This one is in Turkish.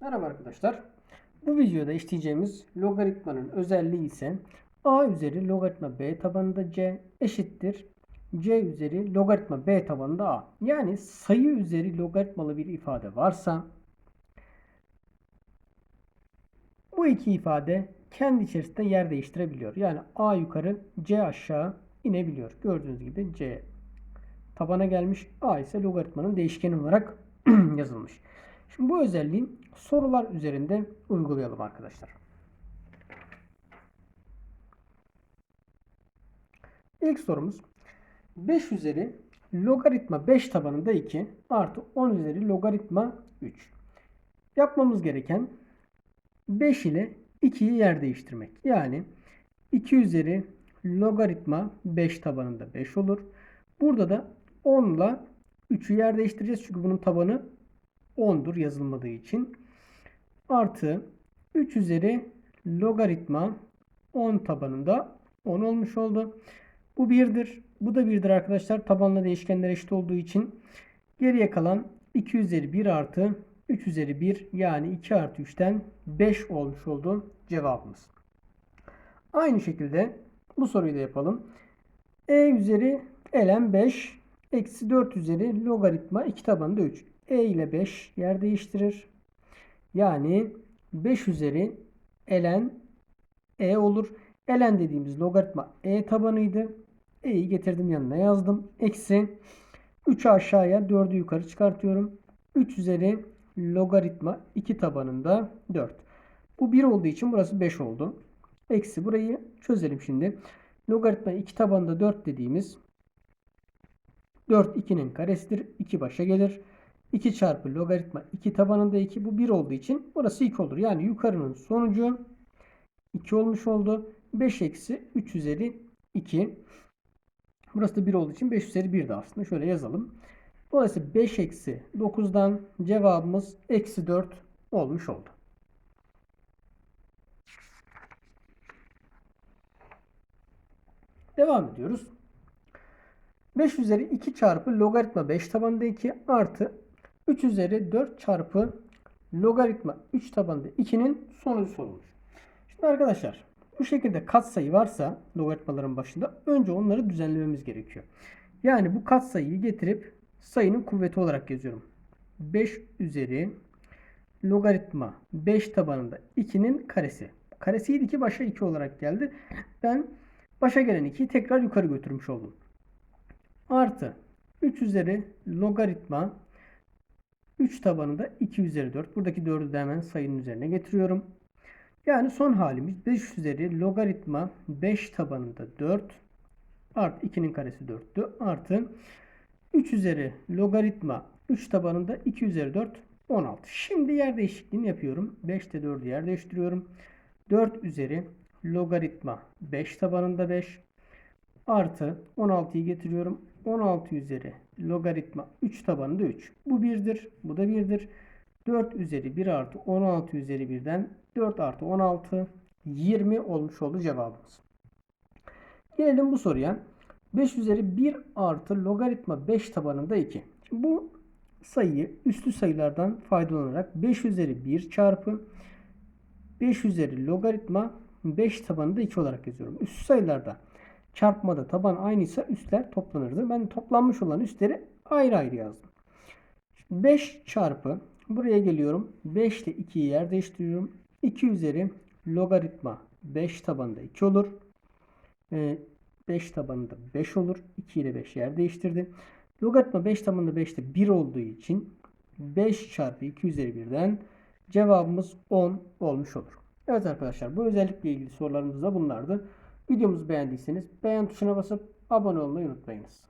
Merhaba arkadaşlar. Bu videoda işleyeceğimiz logaritmanın özelliği ise a üzeri logaritma b tabanında c eşittir c üzeri logaritma b tabanında a. Yani sayı üzeri logaritmalı bir ifade varsa bu iki ifade kendi içerisinde yer değiştirebiliyor. Yani a yukarı c aşağı inebiliyor. Gördüğünüz gibi c tabana gelmiş. a ise logaritmanın değişkeni olarak yazılmış. Şimdi bu özelliği sorular üzerinde uygulayalım arkadaşlar. İlk sorumuz 5 üzeri logaritma 5 tabanında 2 artı 10 üzeri logaritma 3. Yapmamız gereken 5 ile 2'yi yer değiştirmek. Yani 2 üzeri logaritma 5 tabanında 5 olur. Burada da 10 ile 3'ü yer değiştireceğiz. Çünkü bunun tabanı 10'dur yazılmadığı için. Artı 3 üzeri logaritma 10 tabanında 10 olmuş oldu. Bu 1'dir. Bu da 1'dir arkadaşlar. Tabanla değişkenler eşit olduğu için. Geriye kalan 2 üzeri 1 artı 3 üzeri 1 yani 2 artı 3'ten 5 olmuş oldu cevabımız. Aynı şekilde bu soruyu da yapalım. E üzeri ln 5 eksi 4 üzeri logaritma 2 tabanında 3. E ile 5 yer değiştirir. Yani 5 üzeri ln e olur. ln dediğimiz logaritma e tabanıydı. E'yi getirdim yanına yazdım. Eksi 3'ü aşağıya 4'ü yukarı çıkartıyorum. 3 üzeri logaritma 2 tabanında 4. Bu 1 olduğu için burası 5 oldu. Eksi burayı çözelim şimdi. Logaritma 2 tabanında 4 dediğimiz 4 2'nin karesidir. 2 başa gelir. 2 çarpı logaritma 2 tabanında 2. Bu 1 olduğu için burası 2 olur. Yani yukarının sonucu 2 olmuş oldu. 5 eksi 3 üzeri 2. Burası da 1 olduğu için 5 üzeri 1 de aslında. Şöyle yazalım. Dolayısıyla 5 eksi 9'dan cevabımız eksi 4 olmuş oldu. Devam ediyoruz. 5 üzeri 2 çarpı logaritma 5 tabanında 2 artı 3 üzeri 4 çarpı logaritma 3 tabanında 2'nin sonucu sorulmuş. Şimdi arkadaşlar bu şekilde katsayı varsa logaritmaların başında önce onları düzenlememiz gerekiyor. Yani bu katsayıyı getirip sayının kuvveti olarak yazıyorum. 5 üzeri logaritma 5 tabanında 2'nin karesi. Karesiydi ki başa 2 olarak geldi. Ben başa gelen 2'yi tekrar yukarı götürmüş oldum. Artı 3 üzeri logaritma 3 tabanında 2 üzeri 4. Buradaki 4'ü de hemen sayının üzerine getiriyorum. Yani son halimiz 5 üzeri logaritma 5 tabanında 4 artı 2'nin karesi 4'tü. Artı 3 üzeri logaritma 3 tabanında 2 üzeri 4 16. Şimdi yer değişikliğini yapıyorum. 5'te 4'ü yer değiştiriyorum. 4 üzeri logaritma 5 tabanında 5 artı 16'yı getiriyorum. 16 üzeri logaritma 3 tabanında 3. Bu 1'dir. Bu da 1'dir. 4 üzeri 1 artı 16 üzeri 1'den 4 artı 16 20 olmuş oldu cevabımız. Gelelim bu soruya. 5 üzeri 1 artı logaritma 5 tabanında 2. Şimdi bu sayıyı üslü sayılardan faydalanarak 5 üzeri 1 çarpı 5 üzeri logaritma 5 tabanında 2 olarak yazıyorum. Üslü sayılarda çarpmada taban aynıysa üstler toplanırdı. Ben toplanmış olan üstleri ayrı ayrı yazdım. 5 çarpı buraya geliyorum. 5 ile 2'yi yer değiştiriyorum. 2 üzeri logaritma 5 tabanında 2 olur. 5 tabanında 5 olur. 2 ile 5 yer değiştirdi. Logaritma 5 tabanında 5'te 1 olduğu için 5 çarpı 2 üzeri 1'den cevabımız 10 olmuş olur. Evet arkadaşlar bu özellikle ilgili sorularımız da bunlardı. Videomuzu beğendiyseniz beğen tuşuna basıp abone olmayı unutmayınız.